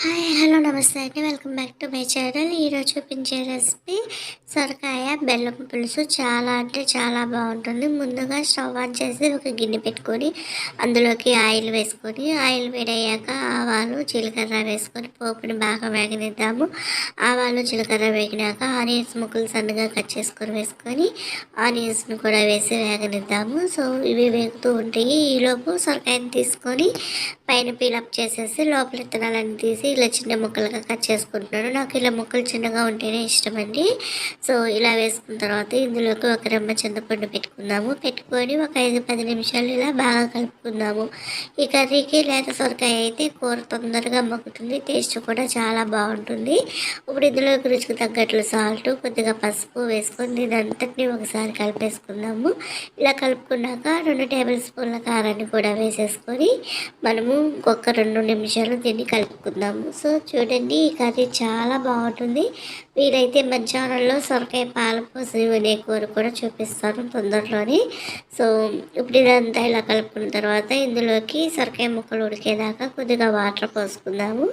Hi hello నమస్తే అండి. Welcome back to my channel. ఈరోజు చూపించే రెసిపీ సొరకాయ బెల్లం పులుసు. చాలా అంటే చాలా బాగుంటుంది. ముందుగా స్టవ్ ఆన్ చేసి ఒక గిన్నె పెట్టుకొని అందులోకి ఆయిల్ వేసుకొని ఆయిల్ వేడయ్యాక ఆవాలు జీలకర్ర వేసుకొని పోపుని బాగా వేగనిద్దాము. ఆవాలు జీలకర్ర వేగినాక ఆనియన్స్ ముక్కలు సన్నగా కట్ చేసుకొని వేసుకొని ఆనియన్స్ని కూడా వేసి వేగనిద్దాము. సో ఇవి వేగుతూ ఉంటాయి. ఈలోపు సొరకాయని తీసుకొని పైన పీలప్ చేసేసి లోపల విత్తనాలన్నీ తీసి ఇలా చిన్న ముక్కలుగా కట్ చేసుకుంటున్నాను. నాకు ఇలా ముక్కలు చిన్నగా ఉంటేనే ఇష్టం అండి సో ఇలా వేసుకున్న తర్వాత ఇందులోకి ఒక రమ్మ చింతపండు పెట్టుకుందాము. పెట్టుకొని ఒక ఐదు పది నిమిషాలు ఇలా బాగా కలుపుకుందాము. ఈ కర్రీకి లేత సొరకాయ అయితే కూర తొందరగా మగ్గుతుంది. టేస్ట్ కూడా చాలా బాగుంటుంది. ఇప్పుడు ఇందులోకి రుచికి తగ్గట్లు సాల్ట్ కొద్దిగా పసుపు వేసుకొని దీని ఒకసారి కలిపేసుకుందాము. ఇలా కలుపుకున్నాక రెండు టేబుల్ స్పూన్ల కారాన్ని కూడా వేసేసుకొని మనము ఇంకొక రెండు నిమిషాలు దీన్ని కలుపుకుందాము. సో చూడండి ఈ కర్రీ చాలా బాగుంటుంది. వీలైతే మధ్యాహ్నంలో సొరకాయ పాలపోసి అనే కూర కూడా చూపిస్తాను తొందరలోనే. సో ఇప్పుడు ఇదంతా ఇలా కలుపుకున్న తర్వాత ఇందులోకి సొరకాయ ముక్కలు ఉడికేదాకా కొద్దిగా వాటర్ పోసుకుందాము.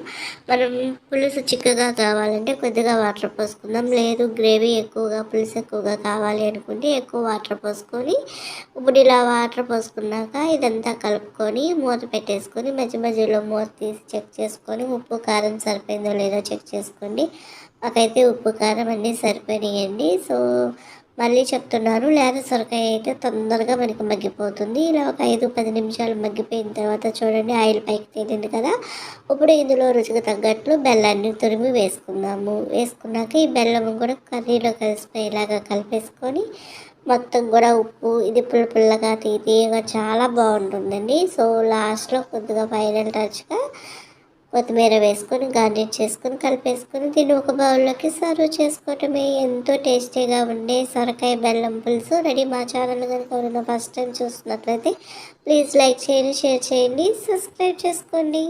మనం పులుసు చిక్కగా కావాలంటే కొద్దిగా వాటర్ పోసుకుందాం. లేదు గ్రేవీ ఎక్కువగా పులుసు ఎక్కువగా కావాలి అనుకుంటే ఎక్కువ వాటర్ పోసుకొని ఇప్పుడు ఇలా వాటర్ పోసుకున్నాక ఇదంతా కలుపుకొని మూత పెట్టేసుకొని మధ్య మధ్యలో మూత తీసి చెక్ చేసుకొని ఉప్పు ఉప్పు కారం సరిపోయిందో లేదో చెక్ చేసుకోండి. మాకైతే ఉప్పు కారం అన్నీ సరిపోయినాయండి. సో మళ్ళీ చెప్తున్నాను లేత సొరకాయ అయితే తొందరగా మనకి మగ్గిపోతుంది. ఇలా ఒక ఐదు పది నిమిషాలు మగ్గిపోయిన తర్వాత చూడండి ఆయిల్ పైకి తేలింది కదా. ఇప్పుడు ఇందులో రుచికి తగ్గట్లు బెల్లాన్ని తురిమి వేసుకుందాము. వేసుకున్నాక ఈ బెల్లం కూడా కర్రీలో కలిసిపోయేలాగా కలిపేసుకొని మొత్తం కూడా ఉప్పు ఇది పుల్ల పుల్లగా తీయగా చాలా బాగుంటుందండి. సో లాస్ట్లో కొద్దిగా ఫైనల్ టచ్గా కొత్తిమీర వేసుకొని గార్నిష్ చేసుకొని కలిపేసుకొని దీన్ని ఒక బౌల్లోకి సర్వ్ చేసుకోవటమే. ఎంతో టేస్టీగా ఉండే సొరకాయ బెల్లం పులుసు రెడీ మా ఛానల్ కనుక ఎవరైనా ఫస్ట్ టైం చూస్తున్నట్లయితే ప్లీజ్ లైక్ చేయండి షేర్ చేయండి సబ్స్క్రైబ్ చేసుకోండి.